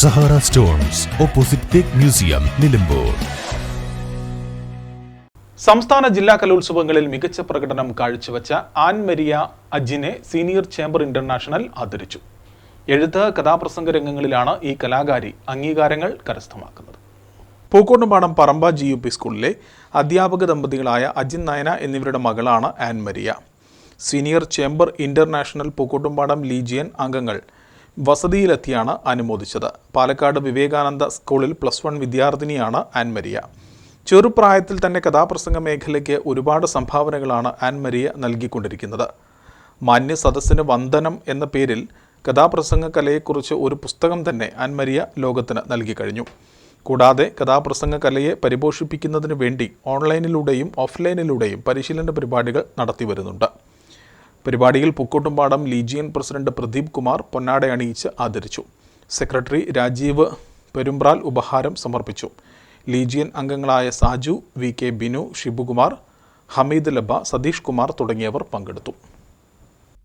Sahara stones opposite teak museum Nilambur. സംസ്ഥാന ജില്ലാ കലോത്സവങ്ങളിൽ മികച്ച പ്രകടനം കാഴ്ചവെച്ച ആൻമരിയ അജിനെ സീനിയർ ചേംബർ ഇന്റർനാഷണൽ ആദരിച്ചു. എഴുത്ത് കഥാപ്രസംഗ രംഗങ്ങളിലാണ് ഈ കലാകാരി അംഗീകാരങ്ങൾ കരസ്ഥമാക്കുന്നത്. Pookkottumpadam Paramba G U P സ്കൂളിലെ അധ്യാപക ദമ്പതികളായ അജിൻ നയന എന്നിവരുടെ മകളാണ് Annmaria. Senior Chamber International Pookkottumpadam Legion അംഗങ്ങൾ വസതിയിലെത്തിയാണ് അനുമോദിച്ചത്. പാലക്കാട് വിവേകാനന്ദ സ്കൂളിൽ പ്ലസ് വൺ വിദ്യാർത്ഥിനിയാണ് ആൻമരിയ. ചെറുപ്രായത്തിൽ തന്നെ കഥാപ്രസംഗ മേഖലയ്ക്ക് ഒരുപാട് സംഭാവനകളാണ് ആൻമരിയ നൽകിക്കൊണ്ടിരിക്കുന്നത്. മാന്യ സദസ്സിന് വന്ദനം എന്ന പേരിൽ കഥാപ്രസംഗ കലയെക്കുറിച്ച് ഒരു പുസ്തകം തന്നെ ആൻമരിയ ലോകത്തിന് നൽകി കഴിഞ്ഞു. കൂടാതെ കഥാപ്രസംഗ കലയെ പരിപോഷിപ്പിക്കുന്നതിന് വേണ്ടി ഓൺലൈനിലൂടെയും ഓഫ്ലൈനിലൂടെയും പരിശീലന പരിപാടികൾ നടത്തി വരുന്നുണ്ട്. പരിപാടിയിൽ പൂക്കോട്ടുംപാടം ലീജിയൻ പ്രസിഡന്റ് പ്രദീപ് കുമാർ പൊന്നാട അണിയിച്ച് ആദരിച്ചു. സെക്രട്ടറി രാജീവ് പെരുമ്പ്രാൽ ഉപഹാരം സമർപ്പിച്ചു. ലീജിയൻ അംഗങ്ങളായ സാജു വി കെ ബിനു ഷിബുകുമാർ ഹമീദ് ലബ സതീഷ് കുമാർ തുടങ്ങിയവർ പങ്കെടുത്തു.